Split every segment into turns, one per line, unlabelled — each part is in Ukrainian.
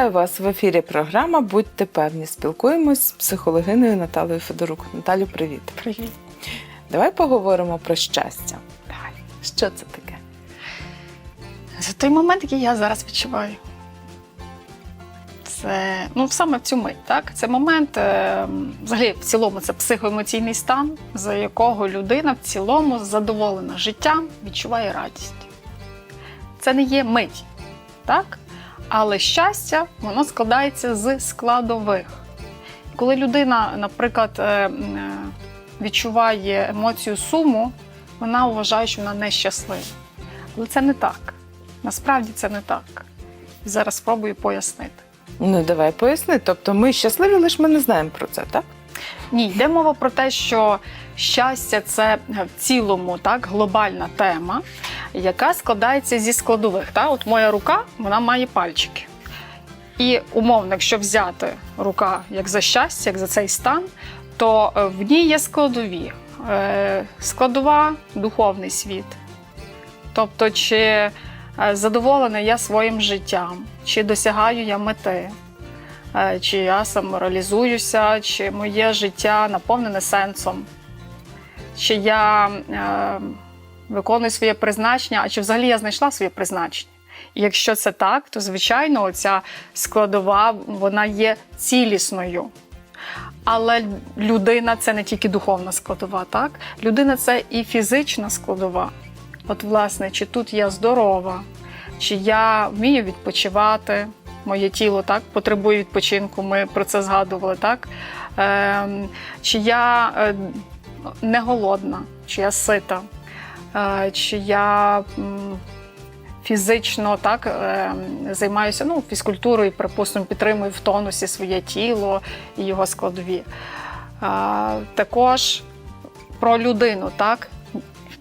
Вітаю вас в ефірі. Програма Будьте певні. Спілкуємось з психологиною Наталою Федорук. Наталю, привіт.
Привіт.
Давай поговоримо про щастя. Далі. Що це таке?
Це той момент, який я зараз відчуваю. Це ну, саме в цю мить, так? Це момент, е, взагалі, в цілому, це психоемоційний стан, за якого людина в цілому задоволена життям, відчуває радість. Це не є мить, так? Але щастя, воно складається з складових. Коли людина, наприклад, е, е, відчуває емоцію суму, вона вважає, що вона нещаслива. Але це не так. Насправді це не так. Зараз спробую пояснити.
Ну, давай поясни. Тобто ми щасливі, лише ми не знаємо про це, так?
Ні, йде мова про те, що щастя це в цілому так, глобальна тема, яка складається зі складових. Так? От моя рука вона має пальчики. І умовно, якщо взяти рука як за щастя, як за цей стан, то е, в ній є складові. Е, Складова духовний світ. Тобто, чи е, задоволена я своїм життям, чи досягаю я мети, чи я самореалізуюся, чи моє життя наповнене сенсом, чи я е, виконую своє призначення, а чи взагалі я знайшла своє призначення. І якщо це так, то звичайно ця складова вона є цілісною. Але людина це не тільки духовна складова, так? Людина це і фізична складова. От, власне, чи тут я здорова, чи я вмію відпочивати, моє тіло так потребує відпочинку, ми про це згадували, так? Ем, чи я е, не голодна, чи я сита, е, чи я фізично так, е, займаюся ну, фізкультурою, припустимо, підтримую в тонусі своє тіло і його складові. Е, також про людину, так?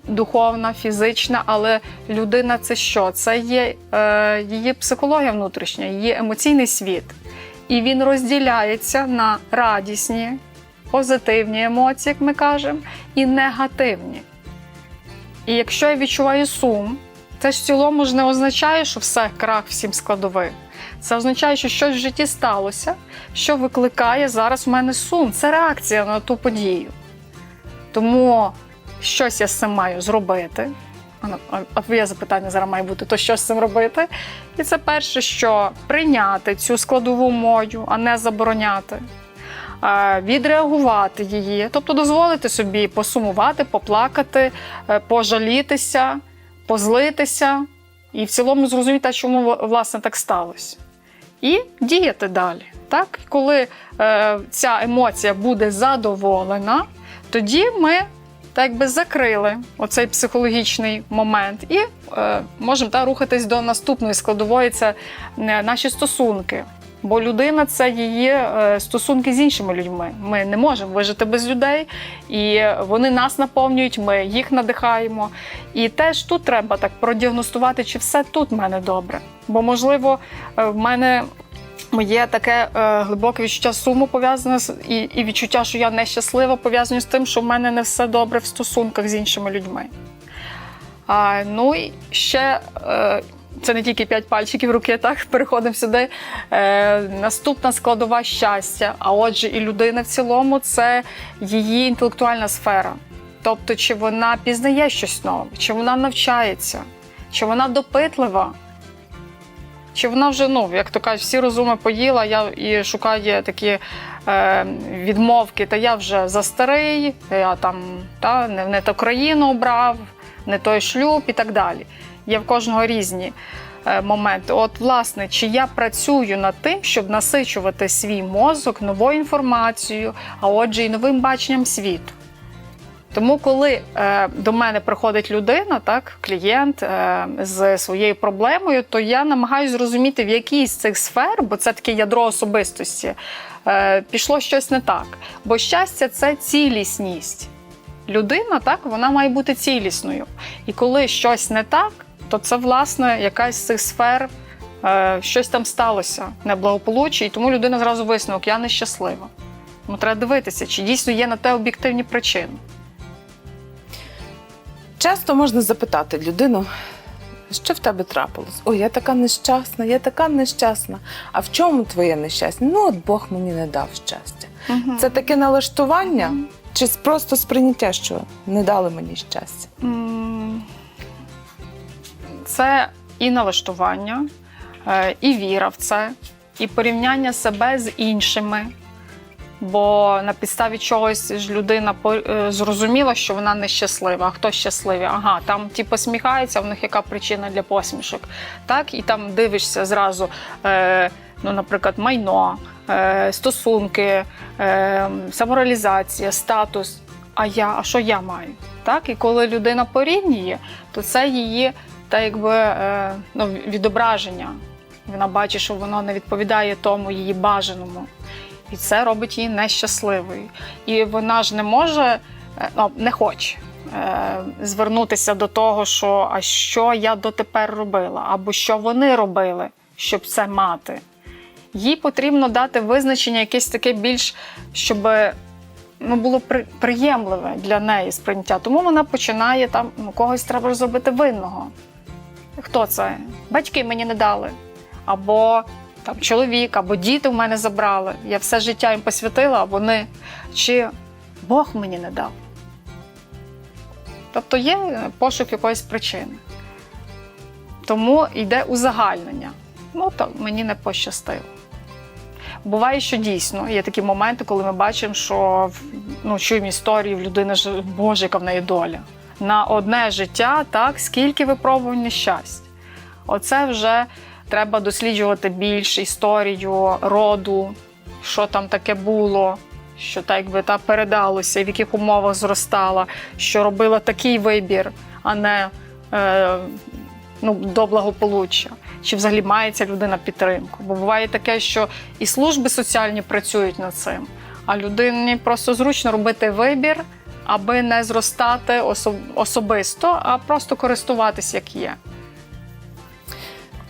Духовна, фізична, але людина це що? Це є е, її психологія внутрішня, її емоційний світ. І він розділяється на радісні, позитивні емоції, як ми кажемо, і негативні. І якщо я відчуваю сум, це ж в цілому ж не означає, що все крах всім складових. Це означає, що щось в житті сталося, що викликає зараз в мене сум. Це реакція на ту подію. Тому щось я з цим маю зробити. Твоє запитання зараз має бути, то що з цим робити? І це перше, що прийняти цю складову мою, а не забороняти. Відреагувати її, тобто дозволити собі посумувати, поплакати, е, пожалітися, позлитися і в цілому зрозуміти, чому власне так сталося. І діяти далі. Так? Коли е, ця емоція буде задоволена, тоді ми так би закрили оцей психологічний момент і е, можемо та, рухатись до наступної складової це е, наші стосунки. Бо людина це її е, стосунки з іншими людьми. Ми не можемо вижити без людей, і вони нас наповнюють, ми їх надихаємо. І теж тут треба так продіагностувати, чи все тут в мене добре. Бо, можливо, е, в мене моє таке е, глибоке відчуття суму пов'язане з і, і відчуття, що я нещаслива, пов'язане з тим, що в мене не все добре в стосунках з іншими людьми. А, ну і ще. Е, це не тільки п'ять пальчиків руки, так переходимо сюди. Е, наступна складова щастя. А отже, і людина в цілому це її інтелектуальна сфера. Тобто, чи вона пізнає щось нове, чи вона навчається, чи вона допитлива, чи вона вже, ну, як то кажуть, всі розуми поїла я і шукає такі е, відмовки, та я вже за старий, я там та, не, не ту країну обрав, не той шлюб і так далі. Є в кожного різні е, моменти. От, власне, чи я працюю над тим, щоб насичувати свій мозок новою інформацією, а отже, і новим баченням світу. Тому, коли е, до мене приходить людина, так, клієнт е, з своєю проблемою, то я намагаюся зрозуміти, в якій з цих сфер, бо це таке ядро особистості, е, пішло щось не так. Бо щастя це цілісність. Людина так, вона має бути цілісною. І коли щось не так, то це, власне, якась з цих сфер, е, щось там сталося неблагополуччя, і тому людина зразу висновок, я нещаслива. Ну, треба дивитися, чи дійсно є на те об'єктивні причини.
Часто можна запитати людину, Що в тебе трапилось? Ой, я така нещасна, я така нещасна. А в чому твоє нещастя? Ну, от Бог мені не дав щастя. Це таке налаштування чи просто сприйняття, що не дали мені щастя?
Це і налаштування, е, і віра в це, і порівняння себе з іншими. Бо на підставі чогось ж людина е, зрозуміла, що вона нещаслива. А хто щасливий? Ага, там ті посміхаються, в них яка причина для посмішок. Так, і там дивишся зразу, е, ну, наприклад, майно, е, стосунки, е, самореалізація, статус. А я, а що я маю? Так, і коли людина порівнює, то це її та якби е, ну, відображення. Вона бачить, що воно не відповідає тому її бажаному. І це робить її нещасливою. І вона ж не може, е, ну, не хоче е, звернутися до того, що а що я дотепер робила, або що вони робили, щоб це мати. Їй потрібно дати визначення якесь таке більш, щоб ну, було приємливе для неї сприйняття. Тому вона починає там ну, когось треба зробити винного. Хто це? Батьки мені не дали. Або там чоловік, або діти в мене забрали. Я все життя їм посвятила, а вони чи Бог мені не дав. Тобто є пошук якоїсь причини. Тому йде узагальнення. Ну, то мені не пощастило. Буває, що дійсно є такі моменти, коли ми бачимо, що ну, чуємо історії в людини, Боже, яка в неї доля. На одне життя, так, скільки випробувань нещасть. Оце вже треба досліджувати більш історію роду, що там таке було, що так якби та передалося, в яких умовах зростала, що робила такий вибір, а не е, ну, до благополуччя. Чи взагалі має ця людина підтримку? Бо буває таке, що і служби соціальні працюють над цим, а людині просто зручно робити вибір, аби не зростати осо- особисто, а просто користуватись як є.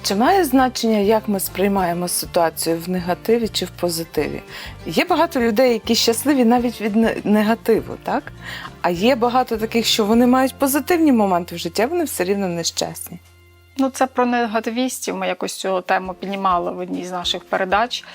Чи має значення, як ми сприймаємо ситуацію в негативі чи в позитиві? Є багато людей, які щасливі навіть від негативу, так? А є багато таких, що вони мають позитивні моменти в житті, а вони все рівно нещасні.
Ну, це про негативістів. Ми якось цю тему піднімали в одній з наших передач.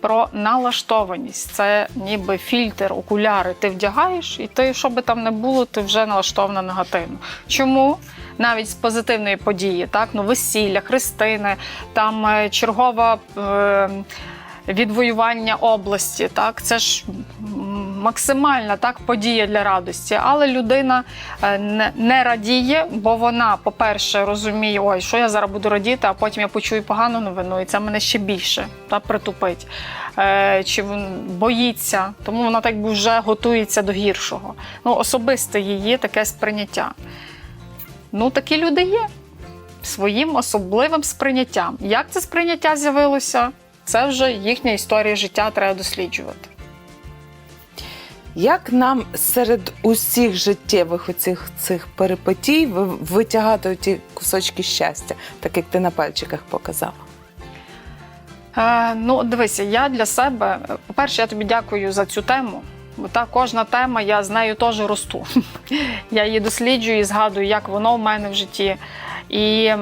Про налаштованість. Це ніби фільтр, окуляри. Ти вдягаєш, і ти, що би там не було, ти вже налаштована негативно. Чому? Навіть з позитивної події, так, ну, весілля, хрестини, там е, чергова. Е- Відвоювання області, так це ж максимальна так подія для радості, але людина е, не, радіє, бо вона, по-перше, розуміє, ой, що я зараз буду радіти, а потім я почую погану новину, і це мене ще більше та, притупить. Е, чи боїться, тому вона так би вже готується до гіршого. Ну, особисте її таке сприйняття. Ну, такі люди є своїм особливим сприйняттям. Як це сприйняття з'явилося? Це вже їхня історія життя треба досліджувати.
Як нам серед усіх життєвих оцих цих перипетій витягати ті кусочки щастя, так як ти на пальчиках показала?
Е, ну, дивися, я для себе, по-перше, я тобі дякую за цю тему. Бо та кожна тема, я з нею теж росту. Я її досліджую і згадую, як воно в мене в житті. І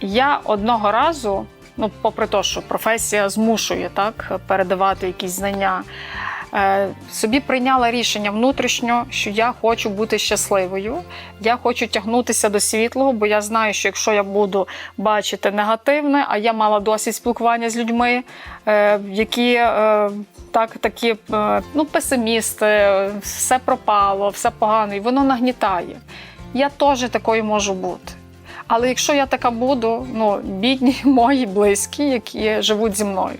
я одного разу, ну, попри те, що професія змушує так, передавати якісь знання, собі прийняла рішення внутрішньо, що я хочу бути щасливою, я хочу тягнутися до світлого, бо я знаю, що якщо я буду бачити негативне, а я мала досвід спілкування з людьми, е, які е, так, такі е, ну, песимісти, е, все пропало, все погано, і воно нагнітає. Я теж такою можу бути. Але якщо я така буду, ну, бідні мої близькі, які живуть зі мною.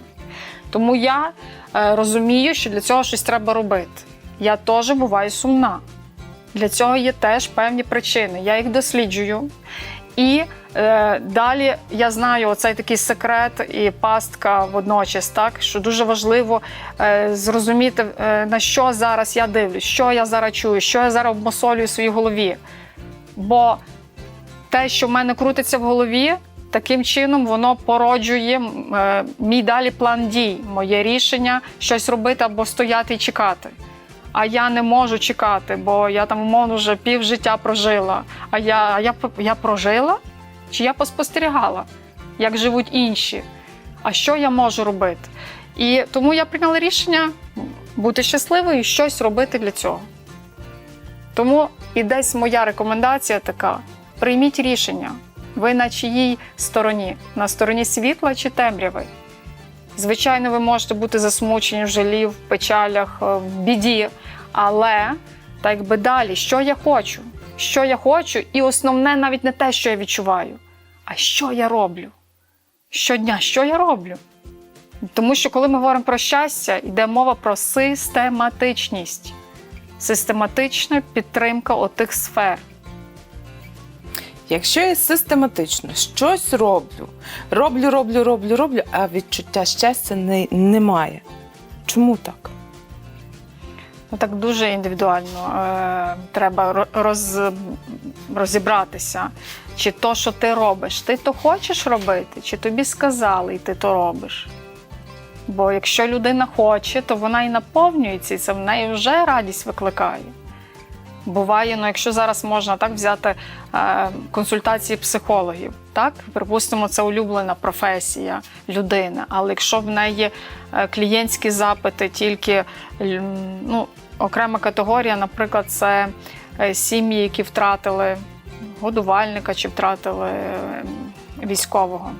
Тому я е, розумію, що для цього щось треба робити. Я теж буваю сумна. Для цього є теж певні причини. Я їх досліджую. І е, далі я знаю оцей такий секрет і пастка водночас, так що дуже важливо е, зрозуміти, е, на що зараз я дивлюсь, що я зараз чую, що я зараз обмосолюю в своїй голові. Бо те, що в мене крутиться в голові, таким чином воно породжує е, мій далі план дій, моє рішення щось робити або стояти і чекати. А я не можу чекати, бо я там умовно вже пів життя прожила. А я, а я, я прожила? Чи я поспостерігала, як живуть інші? А що я можу робити? І тому я прийняла рішення бути щасливою і щось робити для цього. Тому і десь моя рекомендація така: прийміть рішення. Ви на чиїй стороні? На стороні світла чи темряви? Звичайно, ви можете бути засмучені в жалі, в печалях, е, в біді, але так би далі, що я хочу? Що я хочу, і основне навіть не те, що я відчуваю, а що я роблю. Щодня, що я роблю? Тому що коли ми говоримо про щастя, йде мова про систематичність, систематична підтримка отих сфер.
Якщо я систематично щось роблю, роблю, роблю, роблю, роблю, а відчуття щастя не, немає. Чому так?
Ну, так дуже індивідуально е, треба роз, розібратися, чи то, що ти робиш, ти то хочеш робити, чи тобі сказали, і ти то робиш. Бо якщо людина хоче, то вона і наповнюється, і це в неї вже радість викликає. Буває, ну якщо зараз можна так взяти е, консультації психологів, так припустимо, це улюблена професія людини. Але якщо в неї е, клієнтські запити тільки ну, окрема категорія, наприклад, це е, сім'ї, які втратили годувальника чи втратили е, військового.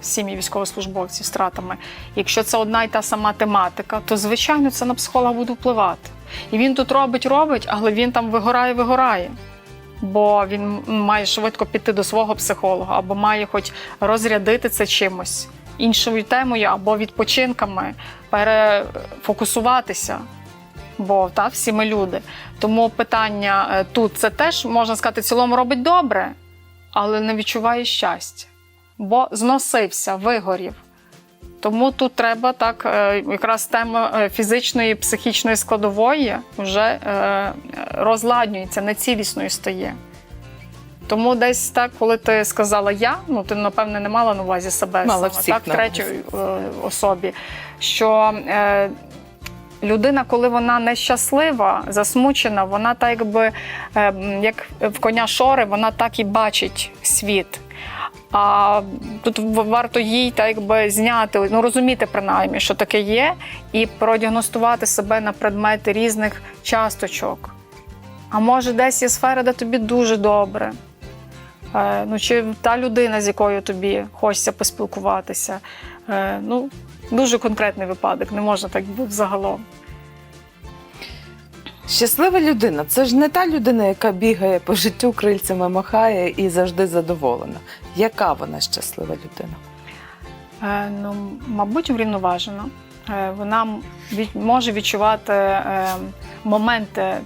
Сім'ї військовослужбовців з втратами. Якщо це одна й та сама тематика, то звичайно це на психолога буде впливати. І він тут робить, робить, але він там вигорає, вигорає. Бо він має швидко піти до свого психолога, або має хоч розрядити це чимось іншою темою, або відпочинками, перефокусуватися. Бо та, всі ми люди. Тому питання е, тут це теж можна сказати, цілому робить добре, але не відчуває щастя, бо зносився, вигорів. Тому тут треба так, е, якраз тема е, фізичної, психічної складової вже е, розладнюється, нецілісною стає. Тому десь так, коли ти сказала я, ну ти напевне не мала на увазі себе
Мала
саме,
всіх
так, третій особі. Що е, людина, коли вона нещаслива, засмучена, вона так якби е, як в коня шори, вона так і бачить світ. А тут варто їй так якби зняти, ну розуміти принаймні, що таке є, і продіагностувати себе на предмети різних часточок. А може, десь є сфера, де тобі дуже добре. Е, ну, чи та людина, з якою тобі хочеться поспілкуватися. Е, ну, дуже конкретний випадок, не можна так бути загалом.
Щаслива людина це ж не та людина, яка бігає по життю крильцями, махає і завжди задоволена. Яка вона щаслива людина?
Е, ну, мабуть, врівноважена. Е, вона від, може відчувати е, моменти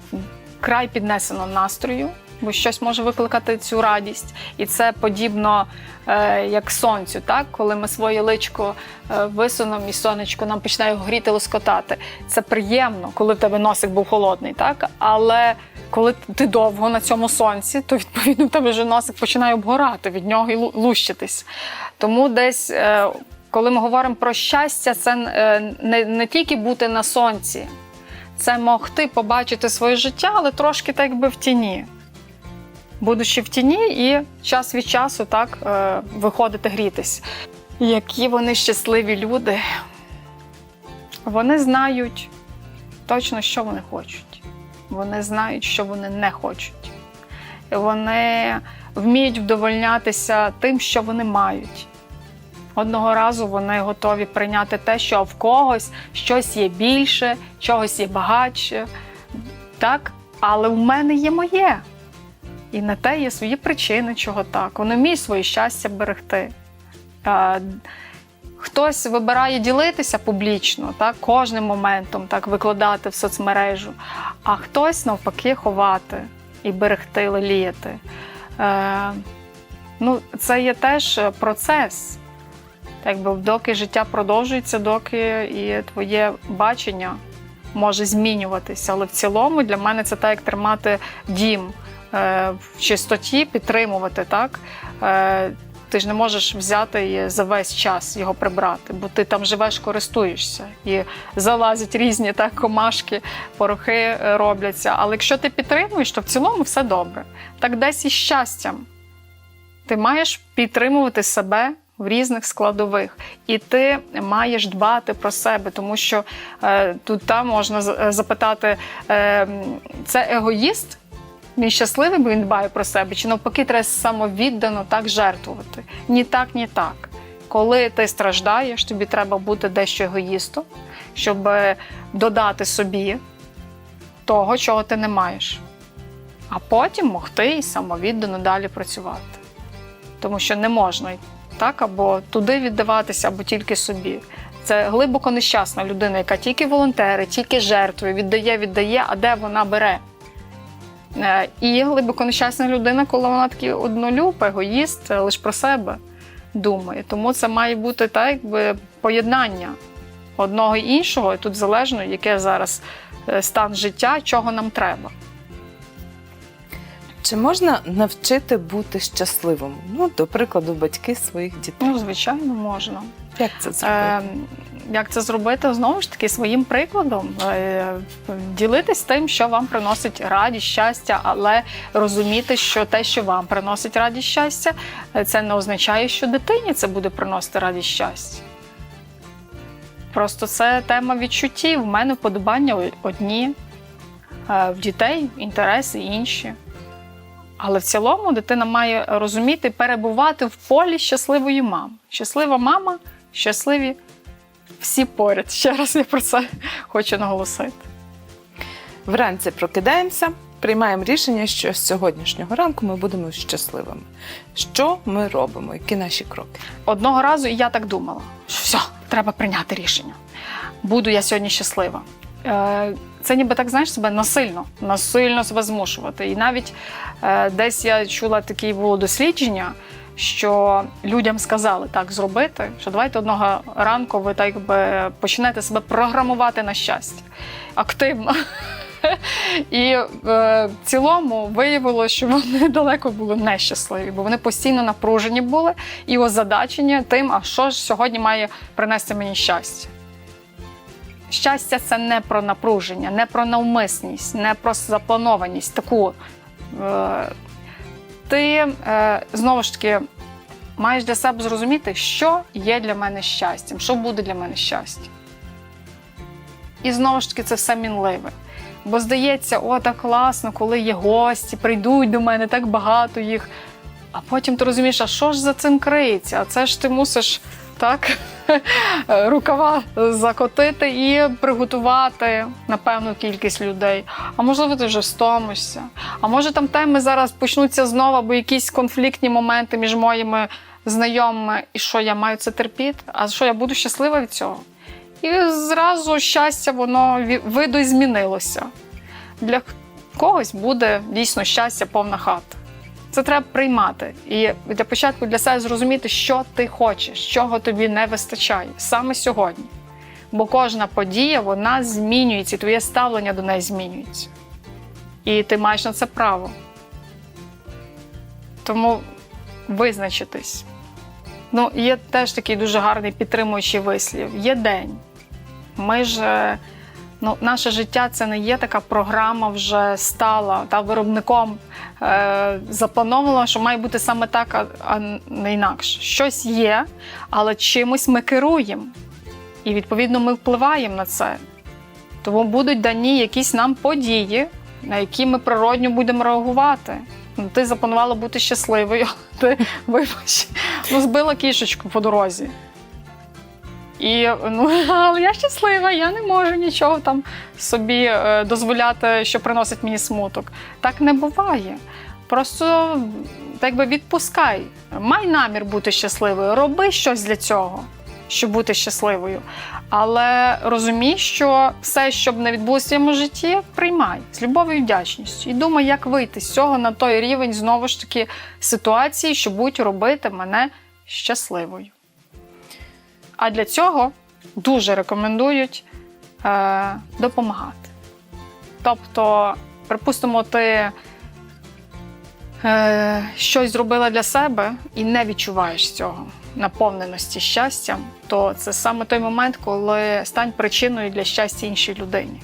край піднесеного настрою, бо щось може викликати цю радість. І це подібно е, як сонцю, так? коли ми своє личко е, висунемо і сонечко нам починає гріти лоскотати. Це приємно, коли в тебе носик був холодний, так? але коли ти довго на цьому сонці, то відповідно в тебе вже носик починає обгорати від нього і лущитись. Тому десь, е, коли ми говоримо про щастя, це е, не, не тільки бути на сонці, це могти побачити своє життя, але трошки так якби в тіні. Будучи в тіні і час від часу так е, виходити грітись. Які вони щасливі люди. Вони знають точно, що вони хочуть. Вони знають, що вони не хочуть. Вони вміють вдовольнятися тим, що вони мають. Одного разу вони готові прийняти те, що в когось щось є більше, чогось є багатше. Так? Але в мене є моє. І на те є свої причини, чого так. Вони вміють своє щастя берегти. Е, Хтось вибирає ділитися публічно, так, кожним моментом так, викладати в соцмережу, а хтось навпаки ховати і берегти, леліяти. Е, ну, це є теж процес. Так би, доки життя продовжується, доки і твоє бачення може змінюватися. Але в цілому для мене це так, як тримати дім в чистоті, підтримувати. так. Е, ти ж не можеш взяти і за весь час його прибрати, бо ти там живеш, користуєшся і залазять різні так, комашки, порохи е, робляться. Але якщо ти підтримуєш, то в цілому все добре. Так десь із щастям. Ти маєш підтримувати себе в різних складових, і ти маєш дбати про себе, тому що е, тут там можна е, запитати: е, це егоїст? Він щасливий, бо він дбає про себе, чи навпаки, треба самовіддано так жертвувати? Ні так, ні так. Коли ти страждаєш, тобі треба бути дещо егоїстом, щоб е, додати собі того, чого ти не маєш, а потім могти і самовіддано далі працювати. Тому що не можна так або туди віддаватися, або тільки собі. Це глибоко нещасна людина, яка тільки волонтери, тільки жертвує, віддає, віддає, а де вона бере. Е, І глибоко нещасна людина, коли вона такий однолюб, егоїст, е, лише про себе думає. Тому це має бути так, якби поєднання одного і іншого, і тут залежно, яке зараз е, стан життя, чого нам треба.
Чи можна навчити бути щасливим? Ну, до прикладу, батьки своїх дітей.
Ну, звичайно, можна.
Як це зробити?
Як це зробити? Знову ж таки, своїм прикладом е, ділитись тим, що вам приносить радість, щастя, але розуміти, що те, що вам приносить радість, щастя, е, це не означає, що дитині це буде приносити радість, щастя. Просто це тема відчуттів. У мене вподобання одні, е, в дітей інтереси інші. Але в цілому дитина має розуміти, перебувати в полі щасливої мами. Щаслива мама, щасливі всі поряд. Ще раз я про це хочу наголосити.
Вранці прокидаємося, приймаємо рішення, що з сьогоднішнього ранку ми будемо щасливими. Що ми робимо? Які наші кроки?
Одного разу і я так думала, що все, треба прийняти рішення. Буду я сьогодні щаслива. Е, Це ніби так, знаєш, себе насильно, насильно себе змушувати. І навіть е, десь я чула таке було дослідження, що людям сказали так зробити, що давайте одного ранку ви так би почнете себе програмувати на щастя активно. І е, в цілому виявилося, що вони далеко були нещасливі, бо вони постійно напружені були і озадачені тим, а що ж сьогодні має принести мені щастя. Щастя це не про напруження, не про навмисність, не про запланованість. Таку е, ти е, знову ж таки маєш для себе зрозуміти, що є для мене щастям, що буде для мене щастя. І знову ж таки це все мінливе. Бо здається, о, так класно, коли є гості, прийдуть до мене так багато їх. А потім ти розумієш, а що ж за цим криється? А це ж ти мусиш так рукава закотити і приготувати на певну кількість людей. А можливо, ти вже стомишся. А може там теми зараз почнуться знову, або якісь конфліктні моменти між моїми знайомими, і що я маю це терпіти? А що я буду щаслива від цього? І зразу щастя, воно видозмінилося. Для когось буде дійсно щастя повна хата. Це треба приймати. І для початку для себе зрозуміти, що ти хочеш, чого тобі не вистачає саме сьогодні. Бо кожна подія вона змінюється, і твоє ставлення до неї змінюється. І ти маєш на це право. Тому визначитись. Ну, є теж такий дуже гарний підтримуючий вислів. Є день. Ми ж, е, ну, наше життя це не є така програма вже стала та виробником заплановано, що має бути саме так, а, а не інакше. Щось є, але чимось ми керуємо. І відповідно ми впливаємо на це. Тому будуть дані якісь нам події, на які ми природньо будемо реагувати. Ну, ти запланувала бути щасливою, ти вибач, ну, збила кішечку по дорозі. І ну, але я щаслива, я не можу нічого там собі е, дозволяти, що приносить мені смуток. Так не буває. Просто так би відпускай. Май намір бути щасливою, роби щось для цього, щоб бути щасливою. Але розумій, що все, що б не відбулося в своєму житті, приймай з любов'ю і вдячністю. І думай, як вийти з цього на той рівень знову ж таки ситуації, що будуть робити мене щасливою. А для цього дуже рекомендують е, допомагати. Тобто, припустимо, ти е, щось зробила для себе і не відчуваєш цього наповненості щастям, то це саме той момент, коли стань причиною для щастя іншій людині.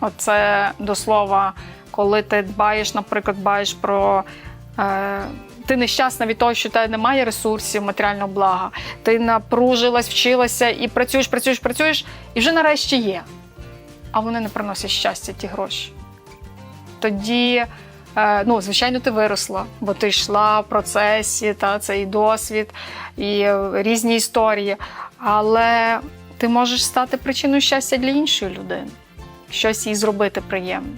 Оце до слова, коли ти дбаєш, наприклад, дбаєш про е, ти нещасна від того, що тебе немає ресурсів, матеріального блага. Ти напружилась, вчилася і працюєш, працюєш, працюєш, і вже нарешті є. А вони не приносять щастя, ті гроші. Тоді, е, ну, звичайно, ти виросла, бо ти йшла в процесі, та, цей досвід і е, різні історії. Але ти можеш стати причиною щастя для іншої людини, щось їй зробити приємне.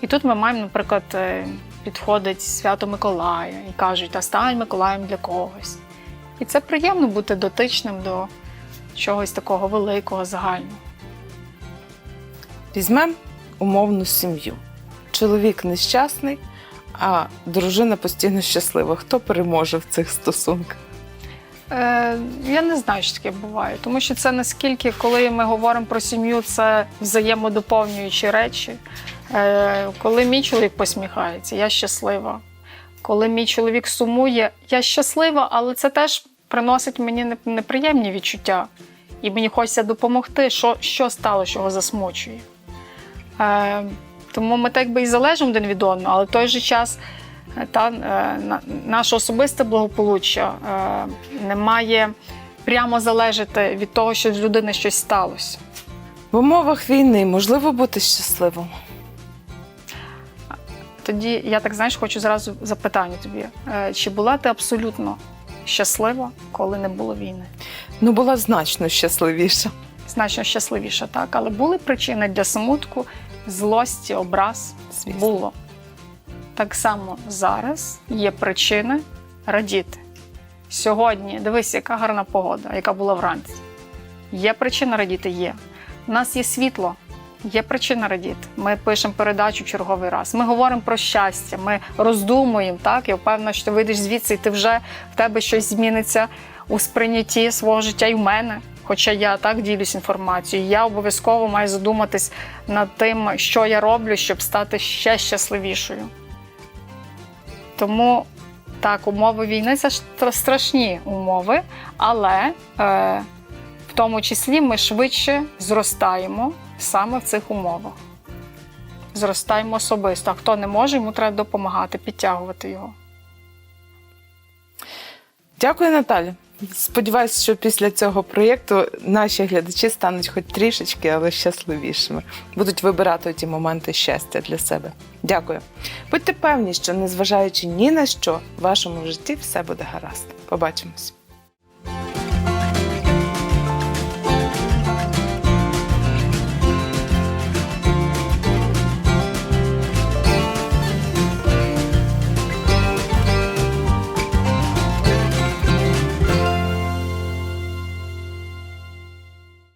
І тут ми маємо, наприклад, е, підходить свято Миколая і кажуть, а стань Миколаєм для когось. І це приємно бути дотичним до чогось такого великого, загального.
Візьмемо умовну сім'ю. Чоловік нещасний, а дружина постійно щаслива. Хто переможе в цих стосунках?
Е, я не знаю, що таке буває, тому що це наскільки, коли ми говоримо про сім'ю, це взаємодоповнюючі речі. Е, коли мій чоловік посміхається, я щаслива. Коли мій чоловік сумує, я щаслива, але це теж приносить мені неприємні відчуття. І мені хочеться допомогти, що, що стало, що його засмучує. Е, тому ми так би і залежимо один від одного, але в той же час е, та, е, на- наше особисте благополуччя е, не має прямо залежати від того, що з людини щось сталося.
В умовах війни можливо бути щасливим.
Тоді я так знаєш, хочу зразу запитання тобі: Е, чи була ти абсолютно щаслива, коли не було війни?
Ну, була значно щасливіша.
Значно щасливіша, так, але були причини для смутку, злості, образ.
Звісно.
Було. Так само зараз є причини радіти. Сьогодні дивись, яка гарна погода, яка була вранці. Є причина радіти? Є. У нас є світло, є причина радіти. Ми пишемо передачу черговий раз. Ми говоримо про щастя, ми роздумуємо. Так? Я впевнена, що ти вийдеш звідси, і ти вже в тебе щось зміниться у сприйнятті свого життя і в мене. Хоча я так ділюсь інформацією, я обов'язково маю задуматись над тим, що я роблю, щоб стати ще щасливішою. Тому так, умови війни це страшні умови, але е, в тому числі ми швидше зростаємо саме в цих умовах. Зростаємо особисто. А хто не може, йому треба допомагати, підтягувати його.
Дякую, Наталя. Сподіваюся, що після цього проєкту наші глядачі стануть хоч трішечки, але щасливішими. Будуть вибирати ті моменти щастя для себе. Дякую. Будьте певні, що незважаючи ні на що, в вашому житті все буде гаразд. Побачимось.